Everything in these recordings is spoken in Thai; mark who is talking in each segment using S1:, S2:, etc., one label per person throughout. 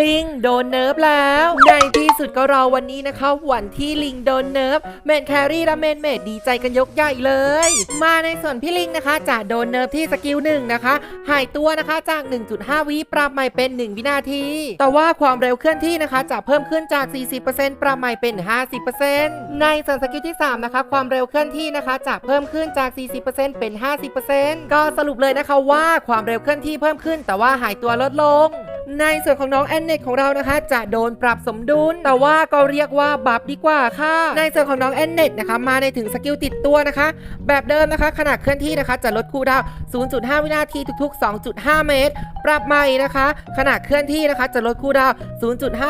S1: ลิงโดนเนิร์ฟแล้ว ในที่สุดก็รอวันนี้นะคะ วันที่ลิงโดนเนิร์ฟแมนแครี่และเมนเมดดีใจกันยกใหญ่เลย มาในส่วนพี่ลิงนะคะจะโดนเนิร์ฟที่สกิลหนึ่งนะคะ หายตัวนะคะจาก 1.5 วิปรับใหม่เป็น 1 วินาที แต่ว่าความเร็วเคลื่อนที่นะคะจะเพิ่มขึ้นจาก 40%ปรับใหม่เป็น 50%ในส่วนสกิลที่ 3 นะคะ ความเร็วเคลื่อนที่นะคะจะเพิ่มขึ้นจาก 40%เป็น 50%ก็สรุปเลยนะคะว่าความเร็วเคลื่อนที่เพิ่มขึ้น แต่ว่าหายตัวลดลง ในส่วนของน้องแอนเนตของเรานะคะ จะโดนปรับสมดุล แต่ว่าก็เรียกว่าบัฟดีกว่าค่ะ ในส่วนของน้องแอนเนตนะคะ มาในถึงสกิลติดตัวนะคะ แบบเดิมนะคะขนาดเคลื่อนที่นะคะ จะลดคูลดาวน์0.5 วินาทีทุก ๆ 2.5 เมตร ปรับใหม่นะคะขนาดเคลื่อนที่นะคะ จะลดคูลดาวน์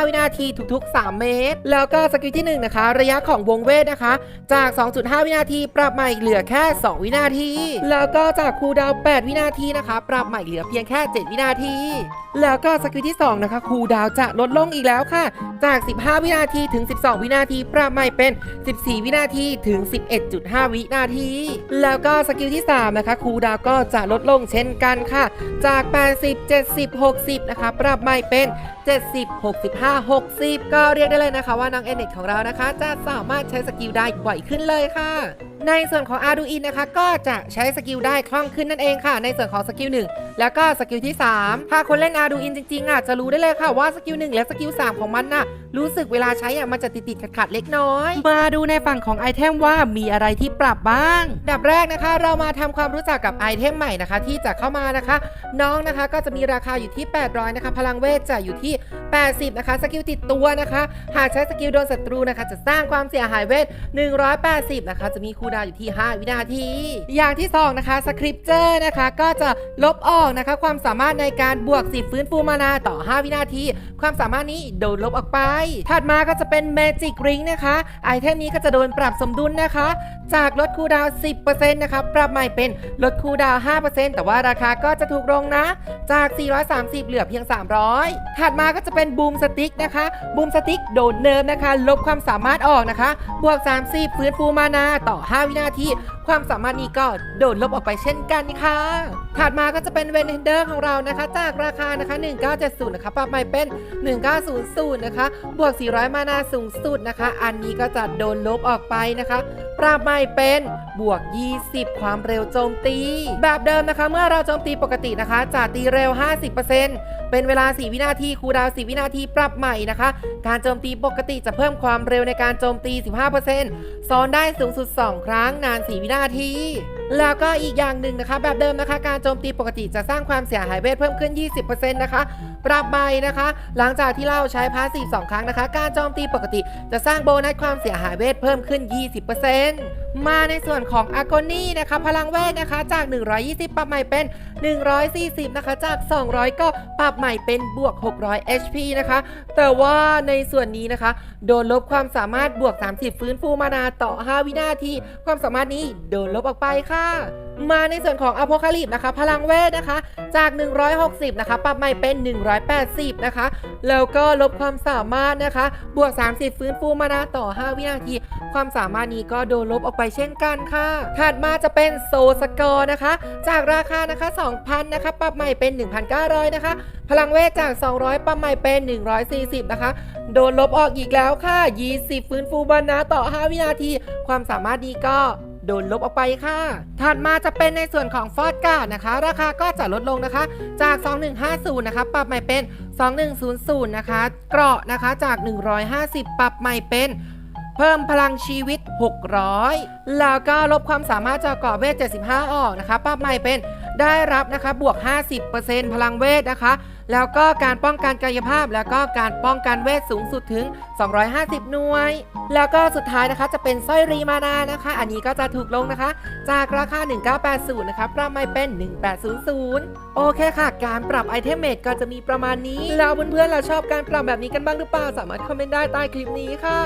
S1: 0.5 วินาทีทุก ๆ 3 เมตร แล้วก็สกิลที่1นะคะ ระยะของวงเวทนะคะ จาก 2.5 วินาที ปรับใหม่เหลือแค่ 2 วินาที แล้วก็จากคูลดาวน์8วินาทีนะคะ ปรับใหม่เหลือเพียงแค่ 7 วินาที แล้วก็สกิลที่ 2 นะคะคูดาวจะลดลงอีกแล้วค่ะ จาก 15 วินาทีถึง 12 วินาที ปรับใหม่เป็น 14 วินาทีถึง 11.5 วินาที แล้วก็สกิลที่ 3 นะคะคูดาวก็จะลดลงเช่นกันค่ะ จาก 80 70 60 นะคะ ปรับใหม่เป็น 70 65 60 ก็เรียกได้เลยนะคะว่าน้องเอเน็ตของเรานะคะ จะสามารถใช้สกิลได้บ่อยขึ้นเลยค่ะในส่วนของ Arduin นะคะ ก็จะใช้สกิลได้คล่องขึ้นนั่นเองค่ะ ในส่วนของสกิล1แล้วก็สกิลที่ 3 ถ้าคนเล่น Arduin จริงๆอะจะรู้ได้เลยค่ะว่าสกิล1และสกิล3ของมันน่ะรู้สึกเวลาใช้อะมันจะติดๆขัดๆเล็กน้อย มาดูในฝั่งของไอเทมว่ามีอะไรที่ปรับบ้าง ดับแรกนะคะ เรามาทำความรู้จักกับไอเทมใหม่นะคะ ที่จะเข้ามานะคะ น้องนะคะก็จะมีราคาอยู่ที่ 800 นะคะ พลังเวทจะอยู่ที่ 80 นะคะ สกิลติดตัวนะคะ หากใช้สกิลโดนศัตรูนะคะ จะสร้างความเสียหายเวท 180 นะคะ จะมีคูลดาวน์อยู่ที่ 5 วินาที อย่างที่ 2 นะคะสคริปเจอร์นะคะ ก็จะลบออกนะคะ ความสามารถในการบวก10ฟื้นฟูมานาต่อ 5 วินาที ความสามารถนี้โดนลบออกไป ถัดมาก็จะเป็น Magic Ring นะคะ ไอเทมนี้ก็จะโดนปรับสมดุลนะคะ จากลดคูดาว 10%นะคะปรับใหม่เป็นลดคูดาว 5%แต่ว่าราคาก็จะถูกลงนะ จาก 430 เหลือเพียง 300 ถัดมาก็จะเป็นบูมสติ๊กนะคะบูมสติ๊กโดนเนิร์ฟนะคะ ลบความสามารถออกนะคะ บวก 30 ฟื้นฟูมานาต่อ 5 วินาที ความสามารถนี้ก็โดนลบออกไปเช่นกันค่ะถัดมาก็จะเป็นเวนเฮนเดอร์ของเรานะคะ จากราคานะคะ 1970 นะคะ ปรับใหม่เป็น 1900 นะคะ บวก 400 มานาสูงสุดนะคะ อันนี้ก็จะโดนลบออกไปนะคะ ปรับใหม่เป็นบวก 20 ความเร็วโจมตี แบบเดิมนะคะ เมื่อเราโจมตีปกตินะคะ จะตีเร็ว 50%เป็นเวลา 4 วินาที คูดาว 4 วินาที ปรับใหม่นะคะ การโจมตีปกติจะเพิ่มความเร็วในการโจมตี 15%ซ้อนได้สูงสุด 2 ครั้งนาน 4 วินาที แล้วก็อีกอย่างหนึ่งนะคะ แบบเดิมนะคะ การโจมตีปกติจะสร้างความเสียหายเวทเพิ่มขึ้น 20%นะคะ ปรับใหม่นะคะ หลังจากที่เราใช้พาสซีฟ2ครั้งนะคะ การโจมตีปกติจะสร้างโบนัสความเสียหายเวทเพิ่มขึ้น 20%มาในส่วนของอากนี่นะคะ พลังเวทนะคะจาก 120 ปรับใหม่เป็น 140 นะคะ จาก 200 ก็ปรับใหม่เป็นบวก 600 HP นะคะ แต่ว่าในส่วนนี้นะคะ โดนลบความสามารถบวก 30 ฟื้นฟูมานาต่อ 5 วินาที ความสามารถนี้โดนลบออกไปค่ะมาในส่วนของอโพคาลิปนะคะ พลังเวทนะคะ จาก 160 นะคะ ปรับใหม่เป็น180 นะคะ แล้วก็ลบความสามารถนะคะ บวก 30 ฟื้นฟูมานาต่อ 5 วินาที ความสามารถนี้ก็โดนลบออกไปเช่นกันค่ะ ถัดมาจะเป็นโซสกอร์นะคะ จากราคานะคะ 2,000 นะคะ ปรับใหม่เป็น 1,900 นะคะ พลังเวทจาก 200 ปรับใหม่เป็น 140 นะคะ โดนลบออกอีกแล้วค่ะ 20 ฟื้นฟูมานาต่อ 5 วินาที ความสามารถนี้ก็ โดนลบออกไปค่ะ ถัดมาจะเป็นในส่วนของฟอร์ดการ์ดนะคะ ราคาก็จะลดลงนะคะ จาก 2150 นะคะ ปรับใหม่เป็น 2100 นะคะ เกราะนะคะจาก 150 ปรับใหม่เป็นเพิ่มพลังชีวิต 600 แล้วก็ลบความสามารถจากเกราะเวท 75 ออกนะคะปรับใหม่เป็น ได้รับนะคะบวก 50%พลังเวทนะคะ แล้วก็การป้องกันกายภาพ แล้วก็การป้องกันเวทสูงสุดถึง 250 หน่วย แล้วก็สุดท้ายนะคะจะเป็นสร้อยรีมานานะคะ อันนี้ก็จะถูกลงนะคะ จากราคา 1980 นะคะปรับไม่เป็น 1800 โอเคค่ะ การปรับไอเทมเมดก็จะมีประมาณนี้ แล้วเพื่อนๆเราชอบการปรับแบบนี้กันบ้างหรือเปล่า สามารถคอมเมนต์ได้ใต้คลิปนี้ค่ะ